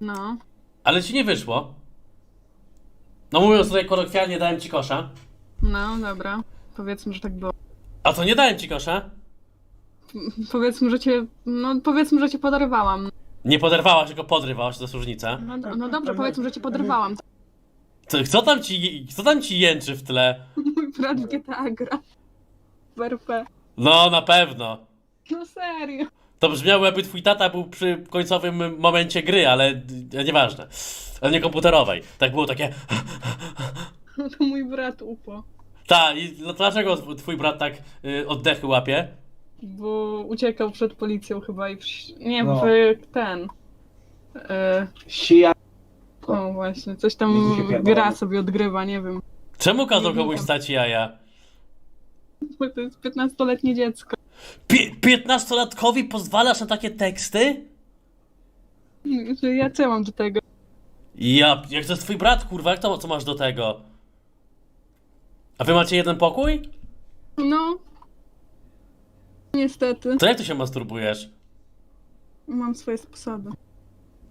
No. Ale ci nie wyszło. No mówiąc tutaj kolokwialnie, dałem ci kosza. No, dobra. Powiedzmy, że tak było. A to nie dałem ci kosza? Powiedzmy, że cię. No, powiedzmy, że cię poderwałam. Nie poderwałaś, tylko podrywałaś, to jest różnica. No, no dobrze, powiedzmy, że cię poderwałam. Co, co tam ci, co tam ci jęczy w tle? Mój brat GTA gra. W RP. No, na pewno. No serio. To brzmiało jakby twój tata był przy końcowym momencie gry, ale e, nieważne. Ale nie komputerowej. Tak było takie... No to mój brat upo. Ta, i dl- dlaczego tw- twój brat tak y, oddechy łapie? Bo uciekał przed policją chyba i. W... Nie, No. w ten. E, Sija. o, właśnie. Coś tam gra sobie odgrywa, nie wiem. Czemu kazał komuś stać jaja? Bo to jest 15-letnie dziecko. Pi- 15-latkowi pozwalasz na takie teksty? Że ja co mam do tego? Ja, jak to jest twój brat, kurwa, jak to, co masz do tego? A wy macie jeden pokój? No. Niestety. To jak ty się masturbujesz? Mam swoje sposoby.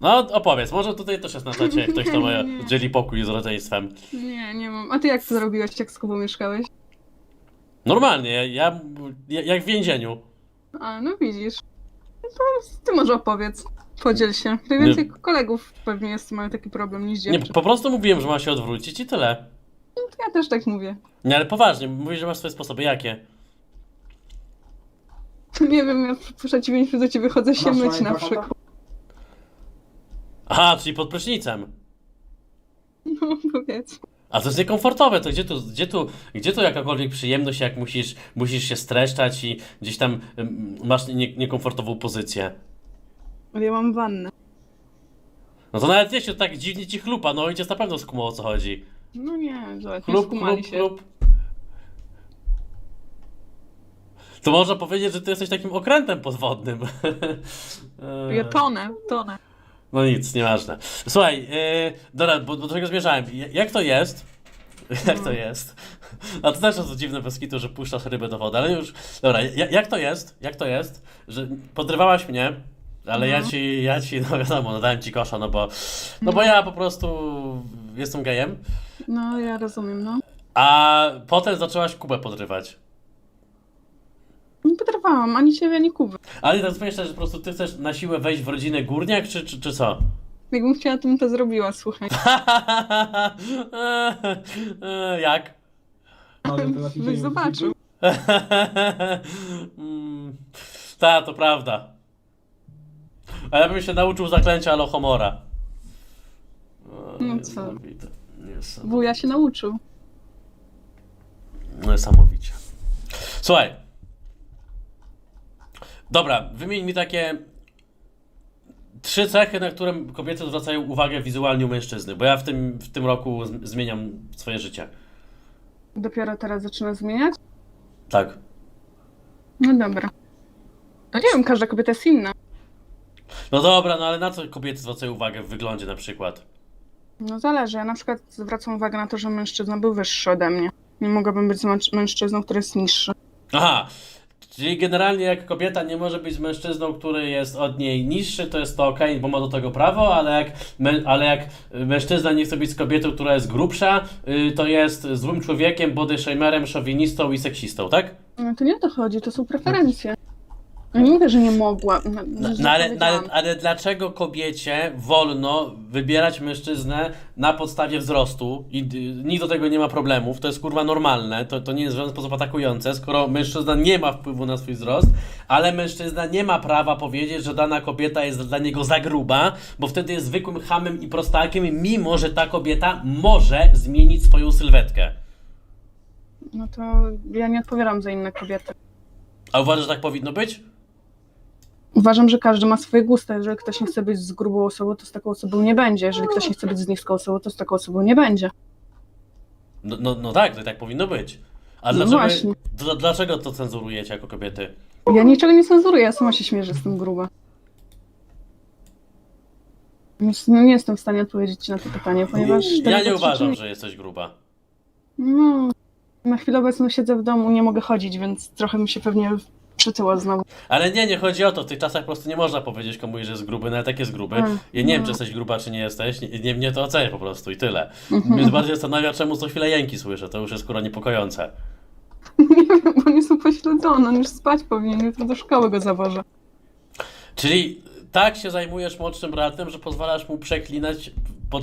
No, opowiedz, może tutaj też jest na czacie ktoś, kto ma, Nie. dzieli pokój z rodzeństwem. Nie, nie mam. A ty jak to zrobiłeś, jak z Kubą mieszkałeś? Normalnie, ja, ja jak w więzieniu. A, no widzisz. No to ty może opowiedz. Podziel się. Najwięcej kolegów pewnie jest, mają taki problem niż Nie, po prostu mówiłem, że ma się odwrócić i tyle. To ja też tak mówię. Nie, ale poważnie, mówisz, że masz swoje sposoby. Jakie? Nie wiem, ja w przeciwieństwie do ciebie chodzę się Masz myć na przykład. Aha, czyli pod prysznicem. No powiedz. A to jest niekomfortowe, to gdzie tu, gdzie tu, gdzie tu jakakolwiek przyjemność, jak musisz, musisz się streszczać i gdzieś tam ym, masz nie, niekomfortową pozycję. Ja mam wannę. No to nawet jeśli tak dziwnie ci chlupa, no ojciec na pewno skumał o co chodzi. No nie, zobacz, nie Chlup, skumali chlup, się. chlup. To można powiedzieć, że ty jesteś takim okrętem podwodnym. Ja tonę, tonę. No nic, nieważne. Słuchaj, yy, dobra, bo do czego zmierzałem? Jak to jest? Jak to No. jest? A to też jest dziwne bez kitu, że puszczasz rybę do wody, ale już. Dobra, ja- jak to jest? Jak to jest, że podrywałaś mnie, ale ja No. ci, ja ci, no wiadomo, no dałem ci kosza, no bo, no bo ja po prostu jestem gejem, No ja rozumiem, no. a potem zaczęłaś Kubę podrywać. Nie poderwałam ani ciebie, ani Kuby. Ale teraz powiesz, że po prostu ty chcesz na siłę wejść w rodzinę górniak, czy, czy, czy co? Jakbym chciała, to bym to zrobiła, słuchaj. Jak? No, to Byś zobaczył. Mm, Ta, to prawda. A ja bym się nauczył zaklęcia Alohomora. O, No co? Niesamowite. Niesamowite. Wuja się nauczył. Niesamowicie. Słuchaj. Dobra, wymień mi takie trzy cechy, na które kobiety zwracają uwagę wizualnie u mężczyzny, bo ja w tym, w tym roku z- zmieniam swoje życie. Dopiero teraz zaczyna zmieniać? Tak. No dobra. No nie wiem, każda kobieta jest inna. No dobra, no ale na co kobiety zwracają uwagę w wyglądzie na przykład? No zależy. Ja na przykład zwracam uwagę na to, że mężczyzna był wyższy ode mnie. Nie mogłabym być z męż- mężczyzną, który jest niższy. Aha, czyli generalnie jak kobieta nie może być z mężczyzną, który jest od niej niższy, to jest to ok, bo ma do tego prawo, ale jak, ale jak mężczyzna nie chce być z kobietą, która jest grubsza, y, to jest złym człowiekiem, body shamerem, szowinistą i seksistą, tak? No to nie o to chodzi, to są preferencje. Ja nie mówię, że nie mogła. No, No, no, ale, no, ale, ale dlaczego kobiecie wolno wybierać mężczyznę na podstawie wzrostu i nikt do tego nie ma problemów, to jest kurwa normalne, to, to nie jest w żaden sposób atakujące, skoro mężczyzna nie ma wpływu na swój wzrost, ale mężczyzna nie ma prawa powiedzieć, że dana kobieta jest dla niego za gruba, bo wtedy jest zwykłym hamem i prostakiem, mimo że ta kobieta może zmienić swoją sylwetkę. No to ja nie odpowiadam za inne kobiety. A uważasz, że tak powinno być? Uważam, że każdy ma swoje gusta. Jeżeli ktoś nie chce być z grubą osobą, to z taką osobą nie będzie. Jeżeli ktoś nie chce być z niską osobą, to z taką osobą nie będzie. No, no, no tak, to tak powinno być. A No dlaczego, właśnie. dl- dlaczego to cenzurujecie jako kobiety? Ja niczego nie cenzuruję, ja sama się śmieję, że jestem gruba. Więc no nie jestem w stanie odpowiedzieć ci na to pytanie, ponieważ... Ja nie dotyczy- uważam, że jesteś gruba. No, na chwilę obecną siedzę w domu, nie mogę chodzić, więc trochę mi się pewnie Przytyła znowu. Ale nie, nie chodzi o to. W tych czasach po prostu nie można powiedzieć komuś, że jest gruby, nawet jak jest gruby. Mm, Ja nie wiem, no. czy jesteś gruba, czy nie jesteś. Nie, nie mnie to ocenię po prostu i tyle. Mhm. Mnie bardziej zastanawia, czemu co chwilę jęki słyszę. To już jest kurwa niepokojące. Nie wiem, bo on jest upośledzony, on już spać powinien, jutro do szkoły go zawożę. Czyli tak się zajmujesz młodszym bratem, że pozwalasz mu przeklinać pod,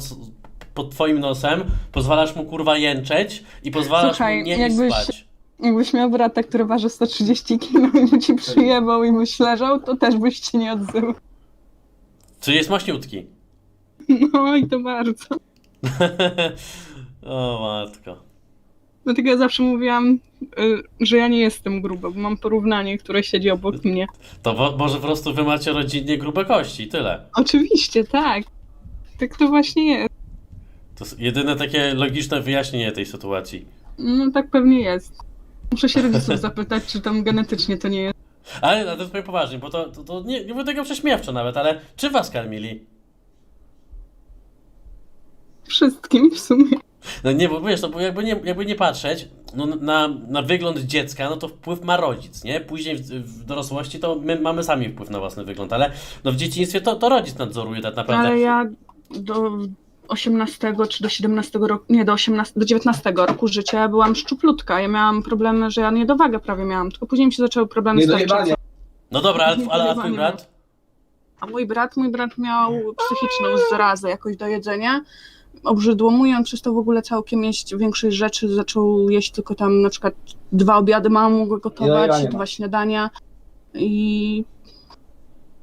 pod twoim nosem, pozwalasz mu kurwa jęczeć i pozwalasz Słuchaj, mu nie jakbyś- spać. Jakbyś miał brata, który waży 130 kg i by ci przyjebał i byś leżał, to też byś się nie odzywał. Czyli jest maśniutki. No i to bardzo. o matko. Dlatego ja zawsze mówiłam, y, że ja nie jestem gruba, bo mam porównanie, które siedzi obok mnie. To może po prostu wy macie rodzinnie grube kości tyle. Oczywiście, tak. Tak to właśnie jest. To jest jedyne takie logiczne wyjaśnienie tej sytuacji. No tak pewnie jest. Muszę się rodziców zapytać, czy tam genetycznie to nie jest. Ale ale to powiem poważnie, bo to, to, to nie, nie było tego prześmiewczo nawet, ale czy was karmili? Wszystkim w sumie. No nie, bo wiesz, no bo jakby nie, jakby nie patrzeć no, na, na wygląd dziecka, no to wpływ ma rodzic, nie? Później w, w dorosłości to my mamy sami wpływ na własny wygląd, ale no w dzieciństwie to, to rodzic nadzoruje tak naprawdę. Ale ja do 18 czy do 17 roku, nie, do 18, do 19 roku życia byłam szczuplutka. Ja miałam problemy, że ja niedowagę prawie miałam, tylko później mi się zaczęły problemy z tarczycą. No dobra, ale, ale a twój brat? A mój brat, mój brat miał psychiczną zarazę jakoś do jedzenia. Obrzydło mu i on przestał w ogóle całkiem jeść większość rzeczy. Zaczął jeść tylko tam na przykład dwa obiady mama Nie, gotować, dwa śniadania i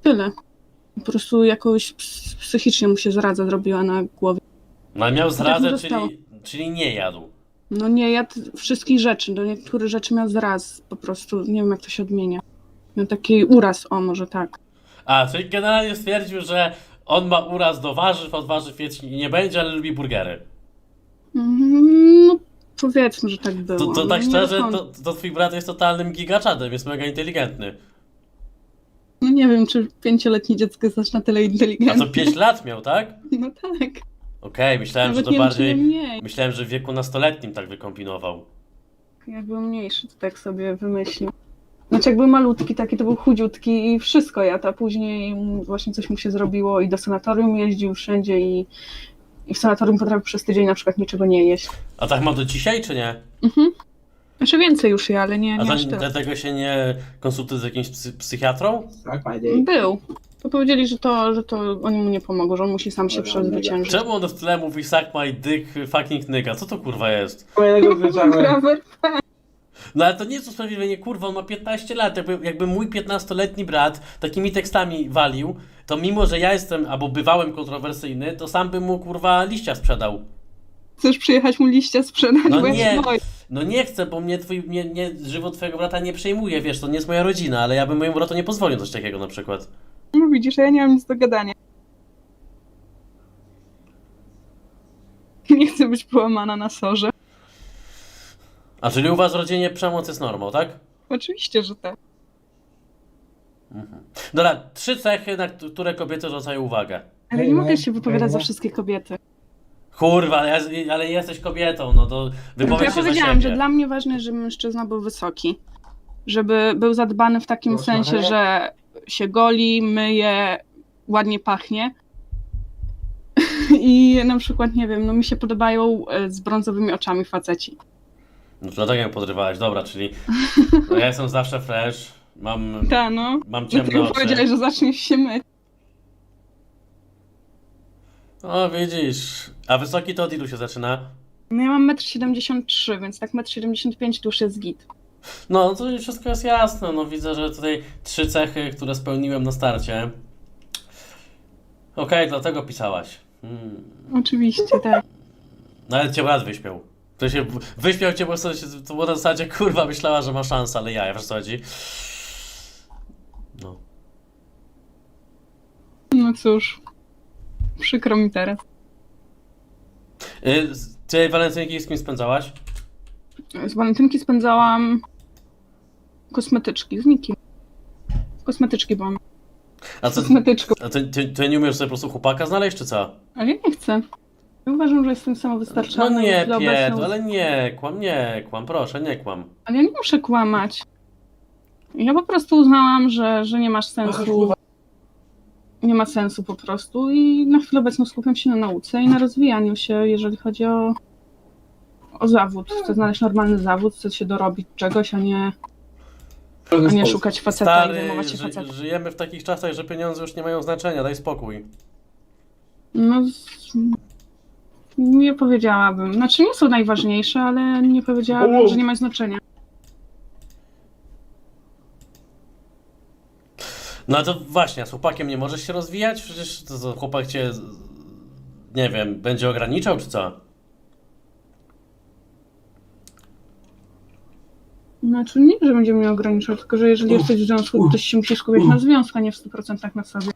tyle. Po prostu jakoś ps- psychicznie mu się zaraza zrobiła na głowie. No ale miał tak zradę, mu zostało. czyli, czyli nie jadł. No nie jadł wszystkich rzeczy, do niektórych rzeczy miał zaraz po prostu, nie wiem jak to się odmienia. Miał taki uraz, o może tak. A, czyli generalnie stwierdził, że on ma uraz do warzyw, od warzyw jeść nie będzie, ale lubi burgery. Mm, No powiedzmy, że tak było. To, to No, tak nie szczerze, to, to twój brat jest totalnym gigaczadem, jest mega inteligentny. Nie wiem, czy pięcioletnie dziecko jest aż na tyle A inteligentne. co 5 lat miał, tak? No tak. Okej, myślałem, Nawet że to nie wiem, czy bardziej. nie mniej. Myślałem, że w wieku nastoletnim tak wykombinował. Jak był mniejszy, to tak sobie wymyślił. Znaczy jak był malutki taki, to był chudziutki i wszystko jadł, a później mu właśnie coś mu się zrobiło i do sanatorium jeździł wszędzie i, i w sanatorium potrafił przez tydzień na przykład niczego nie jeść. A tak ma do dzisiaj, czy nie? Mhm. Znaczy więcej już je, ale nie, A nie tyle. dlatego się nie konsultuje z jakimś psy, psychiatrą? Tak, my day. Był. To powiedzieli, że to, że to oni mu nie pomogą, że on musi sam się Dobra, przezwyciężyć. Czemu on w tle mówi suck my dick fucking nigga? Co to kurwa jest? Kolejnego. No ale to nie jest usprawiedliwienie, kurwa, on ma 15 lat. Jakby, jakby mój 15-letni brat takimi tekstami walił, to mimo, że ja jestem albo bywałem kontrowersyjny, to sam bym mu kurwa liścia sprzedał. Chcesz przyjechać mu liścia sprzedać, No bo nie. się boję. No nie chcę, bo mnie, twój, mnie, mnie żywot twojego brata nie przejmuje, wiesz, to nie jest moja rodzina, ale ja bym mojemu bratu nie pozwolił coś takiego na przykład. No widzisz, ja nie mam nic do gadania. Nie chcę być połamana na sorze. A czyli u was w rodzinie przemoc jest normą, tak? Oczywiście, że tak. Dobra, trzy cechy, na kt- które kobiety zwracają uwagę. Ale nie mogę się wypowiadać za wszystkie kobiety. Kurwa, ale, ja, ale jesteś kobietą, no to wypowiedz ja się powiedziałam, że dla mnie ważne żeby mężczyzna był wysoki. Żeby był zadbany w takim Proszę, sensie, że się goli, myje, ładnie pachnie. I na przykład, nie wiem, no mi się podobają e, z brązowymi oczami faceci. No to dlatego ją podrywałeś, dobra, czyli no ja jestem zawsze fresh, mam, Ta, no. mam ciemne powiedziałeś, oczy. że zaczniesz się myć. O, widzisz. A wysoki to od ilu się zaczyna? No ja mam 1,73 m, więc tak 1,75 m to już jest git. No, to wszystko jest jasne. No widzę, że tutaj trzy cechy, które spełniłem na starcie. Okej, dlatego pisałaś. Hmm. Oczywiście, tak. Nawet cię brat wyśmiał. To się wyśmiał cię, bo to było na zasadzie, kurwa, myślała, że ma szansę, ale ja, wiesz co chodzi? No. No cóż. Przykro mi teraz. Y, z- Ty walentynki z kim spędzałaś? Z walentynki spędzałam kosmetyczki, z nikim. Kosmetyczki, bo mam A co, kosmetyczką. a ty, ty, ty nie umiesz sobie po prostu chłopaka znaleźć, czy co? Ale ja nie chcę. Ja uważam, że jestem No samowystarczalna. nie, i dla obecną- Piet, ale nie kłam, nie kłam, proszę, nie kłam. Ale ja nie muszę kłamać. Ja po prostu uznałam, że, że nie masz sensu. Nie ma sensu po prostu i na chwilę obecną skupiam się na nauce i na rozwijaniu się, jeżeli chodzi o, o zawód. Chcę znaleźć normalny zawód, chcę się dorobić czegoś, a nie, a nie szukać faceta i Stary, się ży, żyjemy w takich czasach, że pieniądze już nie mają znaczenia, daj spokój. No, z- nie powiedziałabym. Znaczy nie są najważniejsze, ale nie powiedziałabym, że nie ma znaczenia. No to właśnie, a z chłopakiem nie możesz się rozwijać? Przecież to, to chłopak cię, nie wiem, będzie ograniczał czy co? Znaczy nie, że będzie mnie ograniczał, tylko że jeżeli jesteś w związku, to się musisz skupiać na związku, a nie w 100% na sobie.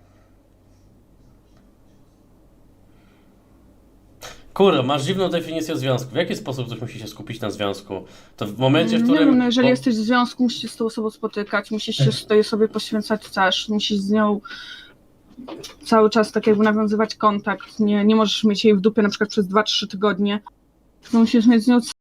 Kurde, masz dziwną definicję związku. W jaki sposób ktoś musi się skupić na związku? To w momencie, w Nie którym... wiem, no jeżeli bo- jesteś w związku, musisz się z tą osobą spotykać, musisz się z tej osobie poświęcać też, musisz z nią cały czas tak jakby nawiązywać kontakt, nie, nie możesz mieć jej w dupie na przykład przez 2-3 tygodnie, tylko musisz mieć z nią